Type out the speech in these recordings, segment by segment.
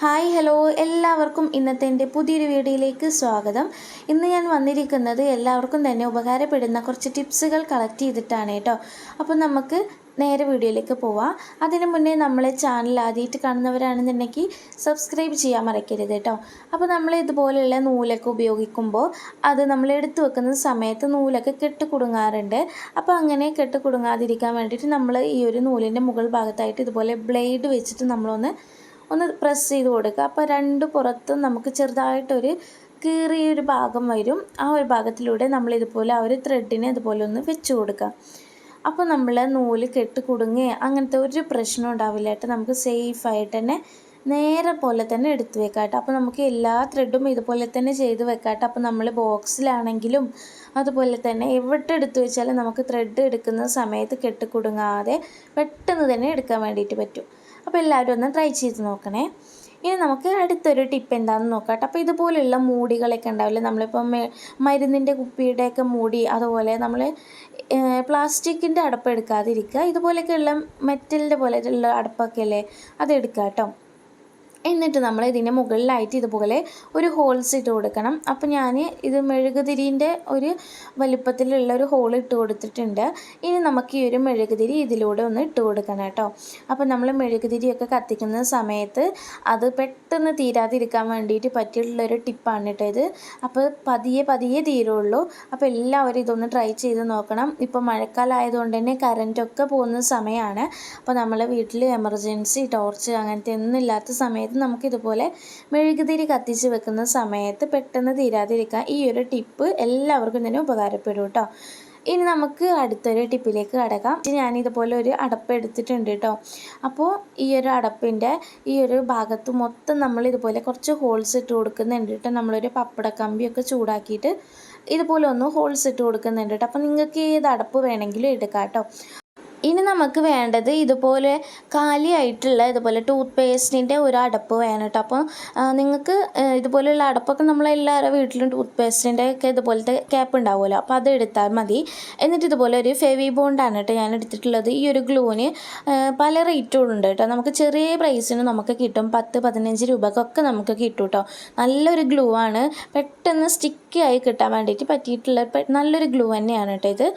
Hi hello. എല്ലാവർക്കും ഇന്നത്തെ എന്റെ പുതിയൊരു വീഡിയോയിലേക്ക് സ്വാഗതം. ഇന്ന് ഞാൻ വന്നിരിക്കുന്നത് എല്ലാവർക്കും തന്നെ ഉപകാരപ്പെടുന്ന കുറച്ച് ടിപ്സുകൾ കളക്ട് ചെയ്തിട്ടാണ് കേട്ടോ. അപ്പോൾ നമുക്ക് നേരെ വീഡിയോയിലേക്ക് പോവാം. അതിനു മുന്നേ നമ്മളെ ചാനൽ ആദ്യമായിട്ട് കാണുന്നവരാണെന്നുണ്ടെങ്കിൽ സബ്സ്ക്രൈബ് ചെയ്യാൻ മറക്കരുത് കേട്ടോ. അപ്പോൾ നമ്മൾ ഇതുപോലെയുള്ള നൂലൊക്കെ ഉപയോഗിക്കുമ്പോൾ അത് നമ്മൾ എടുത്തു വെക്കുന്ന സമയത്ത് നൂലൊക്കെ കെട്ട് കുടുങ്ങാറുണ്ട് അപ്പോൾ അങ്ങനെ കെട്ട് കുടുങ്ങാതിരിക്കാൻ വേണ്ടിയിട്ട് നമ്മൾ ഈ ഒരു നൂലിന്റെ മുകൾ ഭാഗത്തായിട്ട് ഇതുപോലെ ബ്ലേഡ് വെച്ചിട്ട് നമ്മളൊന്ന് ഒന്ന് പ്രസ് ചെയ്ത് കൊടുക്കുക. അപ്പോൾ രണ്ട് പുറത്തും നമുക്ക് ചെറുതായിട്ടൊരു കീറിയൊരു ഭാഗം വരും. ആ ഒരു ഭാഗത്തിലൂടെ നമ്മൾ ഇതുപോലെ ആ ഒരു ത്രെഡിനെ ഇതുപോലെ ഒന്ന് വെച്ച് കൊടുക്കുക. അപ്പോൾ നമ്മൾ നൂൽ കെട്ട് കുടുങ്ങുക അങ്ങനത്തെ ഒരു പ്രശ്നം ഉണ്ടാവില്ല കേട്ടോ. നമുക്ക് സേഫായിട്ട് തന്നെ നേരെ പോലെ തന്നെ എടുത്തു വെക്കാട്ടോ കേട്ടോ. അപ്പോൾ നമുക്ക് എല്ലാ ത്രെഡും ഇതുപോലെ തന്നെ ചെയ്ത് വെക്കാട്ടോ കേട്ടോ. അപ്പോൾ നമ്മൾ ബോക്സിലാണെങ്കിലും അതുപോലെ തന്നെ എവിടെ എടുത്തു വെച്ചാലും നമുക്ക് ത്രെഡ് എടുക്കുന്ന സമയത്ത് കെട്ടിക്കുടുങ്ങാതെ പെട്ടെന്ന് തന്നെ എടുക്കാൻ വേണ്ടിയിട്ട് പറ്റും. അപ്പോൾ എല്ലാവരും ഒന്ന് ട്രൈ ചെയ്ത് നോക്കണേ. ഇനി നമുക്ക് അടുത്തൊരു ടിപ്പ് എന്താണെന്ന് നോക്കാം അപ്പോൾ ഇതുപോലെയുള്ള മൂടികളൊക്കെ ഉണ്ടാവില്ലേ? നമ്മളിപ്പോൾ മരുന്നിന്റെ കുപ്പിയുടെയൊക്കെ മൂടി അതുപോലെ നമ്മൾ പ്ലാസ്റ്റിക്കിന്റെ അടപ്പ് എടുക്കാതിരിക്കുക. ഇതുപോലെയൊക്കെയുള്ള മെറ്റലിന്റെ പോലെയുള്ള അടപ്പൊക്കെ അല്ലേ? അത് എടുക്കുക കേട്ടോ. എന്നിട്ട് നമ്മൾ ഇതിന്റെ മുകളിലായിട്ട് ഇതുപോലെ ഒരു ഹോൾസ് ഇട്ട് കൊടുക്കണം. അപ്പോൾ ഞാൻ ഇത് മെഴുകുതിരിന്റെ ഒരു വലുപ്പത്തിലുള്ള ഒരു ഹോൾ ഇട്ട് കൊടുത്തിട്ടുണ്ട്. ഇനി നമുക്ക് ഈ ഒരു മെഴുകുതിരി ഇതിലൂടെ ഒന്ന് ഇട്ട് കൊടുക്കണം കേട്ടോ. അപ്പോൾ നമ്മൾ മെഴുകുതിരിയൊക്കെ കത്തിക്കുന്ന സമയത്ത് അത് പെട്ടെന്ന് തീരാതിരിക്കാൻ വേണ്ടിയിട്ട് പറ്റിയിട്ടുള്ളൊരു ടിപ്പാണ് കേട്ടോ ഇത്. അപ്പോൾ പതിയെ പതിയെ തീരുള്ളൂ. അപ്പോൾ എല്ലാവരും ഇതൊന്ന് ട്രൈ ചെയ്ത് നോക്കണം. ഇപ്പോൾ മഴക്കാലമായതുകൊണ്ട് തന്നെ കറന്റൊക്കെ പോകുന്ന സമയമാണ് അപ്പോൾ നമ്മൾ വീട്ടിൽ എമർജൻസി ടോർച്ച് അങ്ങനത്തെ ഒന്നും ഇല്ലാത്ത സമയത്ത് നമുക്കിതുപോലെ മെഴുകുതിരി കത്തിച്ച് വെക്കുന്ന സമയത്ത് പെട്ടെന്ന് തീരാതിരിക്കാൻ ഈ ഒരു ടിപ്പ് എല്ലാവർക്കും തന്നെ ഉപകാരപ്പെടും കേട്ടോ. ഇനി നമുക്ക് അടുത്തൊരു ടിപ്പിലേക്ക് കടക്കാം. ഞാൻ ഇതുപോലെ ഒരു അടപ്പ് എടുത്തിട്ടുണ്ട് കേട്ടോ. അപ്പോൾ ഈ ഒരു അടപ്പിന്റെ ഈ ഒരു ഭാഗത്ത് മൊത്തം നമ്മൾ ഇതുപോലെ കുറച്ച് ഹോൾസ് ഇട്ട് കൊടുക്കുന്നുണ്ട് കേട്ടോ. നമ്മളൊരു പപ്പട കമ്പിയൊക്കെ ചൂടാക്കിയിട്ട് ഇതുപോലെ ഒന്ന് ഹോൾസ് ഇട്ട് കൊടുക്കുന്നുണ്ട് കേട്ടോ. അപ്പോൾ നിങ്ങൾക്ക് ഏത് അടപ്പ് വേണമെങ്കിലും എടുക്കാം കേട്ടോ. ഇനി നമുക്ക് വേണ്ടത് ഇതുപോലെ കാലിയായിട്ടുള്ള ഇതുപോലെ ടൂത്ത് പേസ്റ്റിന്റെ ഒരു അടപ്പ് വേണം കേട്ടോ. അപ്പോൾ നിങ്ങൾക്ക് ഇതുപോലെയുള്ള അടപ്പൊക്കെ നമ്മളെല്ലാവരുടെ വീട്ടിലും ടൂത്ത് പേസ്റ്റിന്റെ ഒക്കെ ഇതുപോലത്തെ ക്യാപ്പ് ഉണ്ടാവുമല്ലോ. അപ്പോൾ അത് എടുത്താൽ മതി. എന്നിട്ട് ഇതുപോലെ ഒരു ഫെവി ബോണ്ടാണ് കേട്ടോ ഞാൻ എടുത്തിട്ടുള്ളത്. ഈ ഒരു ഗ്ലൂവിന് പല റേറ്റുകളുണ്ട് കേട്ടോ. നമുക്ക് ചെറിയ പ്രൈസിന് നമുക്ക് കിട്ടും. പത്ത് പതിനഞ്ച് രൂപക്കൊക്കെ നമുക്ക് കിട്ടും കേട്ടോ. നല്ലൊരു ഗ്ലൂ ആണ് പെട്ടെന്ന് സ്റ്റിക്കി ആയി കിട്ടാൻ വേണ്ടിയിട്ട് പറ്റിയിട്ടുള്ള നല്ലൊരു ഗ്ലൂ തന്നെയാണ് കേട്ടോ ഇത്.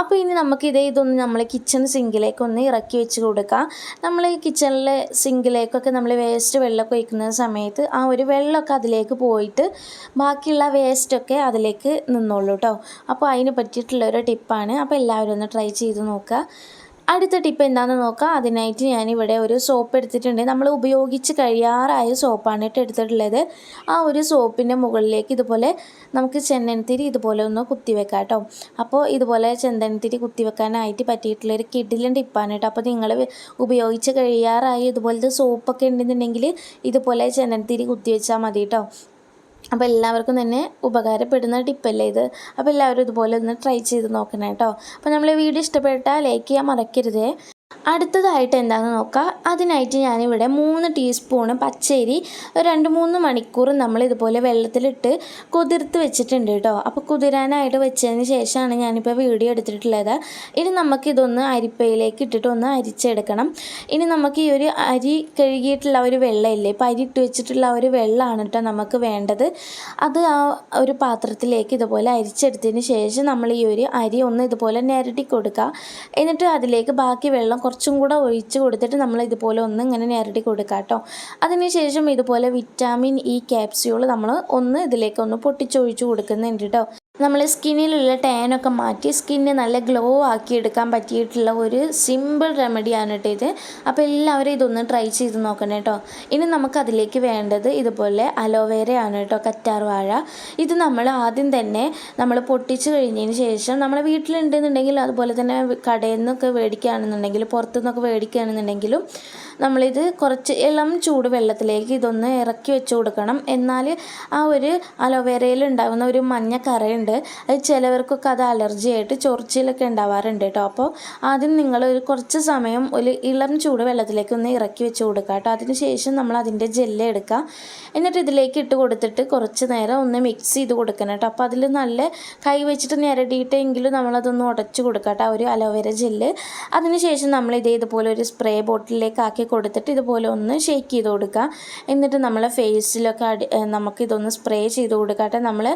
അപ്പോൾ ഇനി നമുക്ക് ഇതേ ഇതൊന്ന് നമ്മൾ കിച്ചൺ സിങ്കിലേക്ക് ഒന്ന് ഇറക്കി വെച്ച് കൊടുക്കാം. നമ്മൾ കിച്ചണിലെ സിങ്കിലേക്കൊക്കെ നമ്മൾ വേസ്റ്റ് വെള്ളമൊക്കെ ഒഴിക്കുന്ന സമയത്ത് ആ ഒരു വെള്ളമൊക്കെ അതിലേക്ക് പോയിട്ട് ബാക്കിയുള്ള വേസ്റ്റൊക്കെ അതിലേക്ക് നിന്നോളൂ കേട്ടോ അപ്പോൾ അതിന് പറ്റിയിട്ടുള്ളൊരു ടിപ്പാണ് അപ്പോൾ എല്ലാവരും ഒന്ന് ട്രൈ ചെയ്ത് നോക്കുക. അടുത്ത ടിപ്പ് എന്താണെന്ന് നോക്കാം. അതിനായിട്ട് ഞാനിവിടെ ഒരു സോപ്പ് എടുത്തിട്ടുണ്ട്. നമ്മൾ ഉപയോഗിച്ച് കഴിയാറായ സോപ്പാണ് കേട്ടോ എടുത്തിട്ടുള്ളത്. ആ ഒരു സോപ്പിന്റെ മുകളിലേക്ക് ഇതുപോലെ നമുക്ക് ചെന്നനത്തിരി ഇതുപോലെ ഒന്ന് കുത്തിവെക്കാം കേട്ടോ. അപ്പോൾ ഇതുപോലെ ചെന്തനത്തിരി കുത്തിവെക്കാനായിട്ട് പറ്റിയിട്ടുള്ളൊരു കിഡിലും ടിപ്പാണ് കേട്ടോ. അപ്പോൾ നിങ്ങൾ ഉപയോഗിച്ച് കഴിയാറായി ഇതുപോലത്തെ സോപ്പൊക്കെ ഉണ്ടെന്നുണ്ടെങ്കിൽ ഇതുപോലെ ചെന്നനത്തിരി കുത്തിവെച്ചാൽ മതി കേട്ടോ. അപ്പോൾ എല്ലാവർക്കും തന്നെ ഉപകാരപ്പെടുന്ന ടിപ്പല്ലേ ഇത്. അപ്പോൾ എല്ലാവരും ഇതുപോലെ ഒന്ന് ട്രൈ ചെയ്ത് നോക്കണം കേട്ടോ. അപ്പോൾ നമ്മൾ വീഡിയോ ഇഷ്ടപ്പെട്ടാൽ ലൈക്ക് ചെയ്യാൻ മറക്കരുതേ. അടുത്തതായിട്ട് എന്താണെന്ന് നോക്കാം. അതിനായിട്ട് ഞാനിവിടെ മൂന്ന് ടീസ്പൂണ് പച്ചരി രണ്ട് മൂന്ന് മണിക്കൂർ നമ്മൾ ഇതുപോലെ വെള്ളത്തിലിട്ട് കുതിർത്ത് വെച്ചിട്ടുണ്ട് കേട്ടോ. അപ്പോൾ കുതിരാനായിട്ട് വെച്ചതിന് ശേഷമാണ് ഞാനിപ്പോൾ വീഡിയോ എടുത്തിട്ടുള്ളത്. ഇനി നമുക്കിതൊന്ന് അരിപ്പയിലേക്ക് ഇട്ടിട്ട് ഒന്ന് അരിച്ചെടുക്കണം. ഇനി നമുക്ക് ഈ ഒരു അരി കഴുകിയിട്ടുള്ള ഒരു വെള്ളമില്ലേ ഇപ്പോൾ അരി ഇട്ട് വെച്ചിട്ടുള്ള ഒരു വെള്ളമാണ് കേട്ടോ നമുക്ക് വേണ്ടത്. അത് ആ ഒരു പാത്രത്തിലേക്ക് ഇതുപോലെ അരിച്ചെടുത്തതിന് ശേഷം നമ്മൾ ഈ ഒരു അരി ഒന്ന് ഇതുപോലെ നിരട്ടി കൊടുക്കുക. എന്നിട്ട് അതിലേക്ക് ബാക്കി വെള്ളം കുറച്ചും കൂടെ ഒഴിച്ച് കൊടുത്തിട്ട് നമ്മൾ ഇതുപോലെ ഒന്ന് ഇങ്ങനെ ഞെരടി കൊടുക്കുക കേട്ടോ. അതിനുശേഷം ഇതുപോലെ വിറ്റാമിൻ ഇ ക്യാപ്സ്യൂൾ നമ്മൾ ഒന്ന് ഇതിലേക്ക് ഒന്ന് പൊട്ടിച്ചൊഴിച്ച് കൊടുക്കുന്നുണ്ട് കേട്ടോ. നമ്മൾ സ്കിന്നിലുള്ള ടാനൊക്കെ മാറ്റി സ്കിന്ന് നല്ല ഗ്ലോ ആക്കി എടുക്കാൻ പറ്റിയിട്ടുള്ള ഒരു സിമ്പിൾ റെമഡിയാണ് കേട്ടോ ഇത്. അപ്പോൾ എല്ലാവരും ഇതൊന്ന് ട്രൈ ചെയ്ത് നോക്കണം കേട്ടോ. ഇനി നമുക്കതിലേക്ക് വേണ്ടത് ഇതുപോലെ അലോവേരയാണ് കേട്ടോ കറ്റാർ വാഴ. ഇത് നമ്മൾ ആദ്യം തന്നെ നമ്മൾ പൊട്ടിച്ച് കഴിഞ്ഞതിന് ശേഷം നമ്മുടെ വീട്ടിലുണ്ടെന്നുണ്ടെങ്കിൽ അതുപോലെ തന്നെ കടയിൽ നിന്നൊക്കെ മേടിക്കുകയാണെന്നുണ്ടെങ്കിൽ പുറത്തുനിന്നൊക്കെ മേടിക്കുകയാണെന്നുണ്ടെങ്കിലും നമ്മളിത് കുറച്ച് ഇളം ചൂട് വെള്ളത്തിലേക്ക് ഇതൊന്ന് ഇറക്കി വെച്ച് കൊടുക്കണം. എന്നാൽ ആ ഒരു അലോവേരയിൽ ഉണ്ടാകുന്ന ഒരു മഞ്ഞ കറയുണ്ട്. അത് ചിലവർക്കൊക്കെ അത് അലർജി ആയിട്ട് ചൊറിച്ചിലൊക്കെ ഉണ്ടാവാറുണ്ട് കേട്ടോ. അപ്പോൾ ആദ്യം നിങ്ങൾ ഒരു കുറച്ച് സമയം ഒരു ഇളം ചൂട് വെള്ളത്തിലേക്ക് ഒന്ന് ഇറക്കി വെച്ച് കൊടുക്കുക കേട്ടോ. അതിന് ശേഷം നമ്മൾ അതിന്റെ ജെല്ല് എടുക്കുക. എന്നിട്ട് ഇതിലേക്ക് ഇട്ട് കൊടുത്തിട്ട് കുറച്ച് നേരം ഒന്ന് മിക്സ് ചെയ്ത് കൊടുക്കണം കേട്ടോ. അപ്പോൾ അതിൽ നല്ല കൈ വെച്ചിട്ട് ഞെരടിയിട്ടെങ്കിലും നമ്മളതൊന്ന് ഉടച്ച് കൊടുക്കുക കേട്ടോ ഒരു അലോവേര ജെല്ല്. അതിനുശേഷം നമ്മൾ ഇതേ ഇതുപോലെ ഒരു സ്പ്രേ ബോട്ടിലേക്ക് ആക്കി കൊടുത്തിട്ട് ഇതുപോലെ ഒന്ന് ഷേക്ക് ചെയ്ത് കൊടുക്കുക. എന്നിട്ട് നമ്മളെ ഫേസിലൊക്കെ അടി നമുക്കിതൊന്ന് സ്പ്രേ ചെയ്ത് കൊടുക്കട്ടെ നമ്മൾ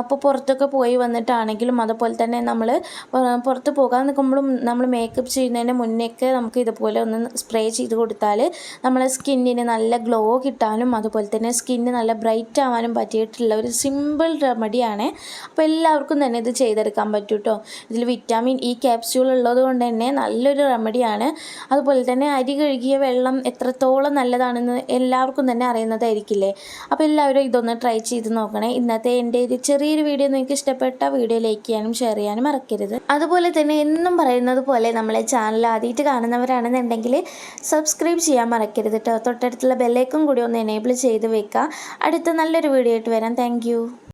ഇപ്പോൾ പുറത്തൊക്കെ പോയി വന്നിട്ടാണെങ്കിലും അതുപോലെ തന്നെ നമ്മൾ പുറത്ത് പോകാൻ നിൽക്കുമ്പോഴും നമ്മൾ മേക്കപ്പ് ചെയ്യുന്നതിന് മുന്നേക്ക് നമുക്ക് ഇതുപോലെ ഒന്ന് സ്പ്രേ ചെയ്ത് കൊടുത്താൽ നമ്മളെ സ്കിന്നിന് നല്ല ഗ്ലോ കിട്ടാനും അതുപോലെ തന്നെ സ്കിന്ന് നല്ല ബ്രൈറ്റ് ആവാനും പറ്റിയിട്ടുള്ള ഒരു സിമ്പിൾ റെമഡിയാണ് അപ്പോൾ എല്ലാവർക്കും തന്നെ ഇത് ചെയ്തെടുക്കാൻ പറ്റും കേട്ടോ ഇതിൽ വിറ്റാമിൻ ഇ ക്യാപ്സ്യൂൾ ഉള്ളത് കൊണ്ട് തന്നെ നല്ലൊരു റെമഡിയാണ് അതുപോലെ തന്നെ അരി കഴുകിയ വെള്ളം എത്രത്തോളം നല്ലതാണെന്ന് എല്ലാവർക്കും തന്നെ അറിയുന്നതായിരിക്കില്ലേ? അപ്പോൾ എല്ലാവരും ഇതൊന്ന് ട്രൈ ചെയ്ത് നോക്കണേ. ഇന്നത്തെ എന്റെ ഒരു ചെറിയൊരു വീഡിയോ നിങ്ങൾക്ക് ഇഷ്ടപ്പെട്ട വീഡിയോ ലൈക്ക് ചെയ്യാനും ഷെയർ ചെയ്യാനും മറക്കരുത്. അതുപോലെ തന്നെ എന്നും പറയുന്നത് പോലെ നമ്മളെ ചാനൽ ആദ്യമായിട്ട് കാണുന്നവരാണെന്നുണ്ടെങ്കിൽ സബ്സ്ക്രൈബ് ചെയ്യാൻ മറക്കരുത് കേട്ടോ തൊട്ടടുത്തുള്ള ബെല്ലൈക്കും കൂടി ഒന്ന് എനേബിൾ ചെയ്ത് വെക്കുക. അടുത്ത നല്ലൊരു വീഡിയോ ആയിട്ട് വരാം. താങ്ക്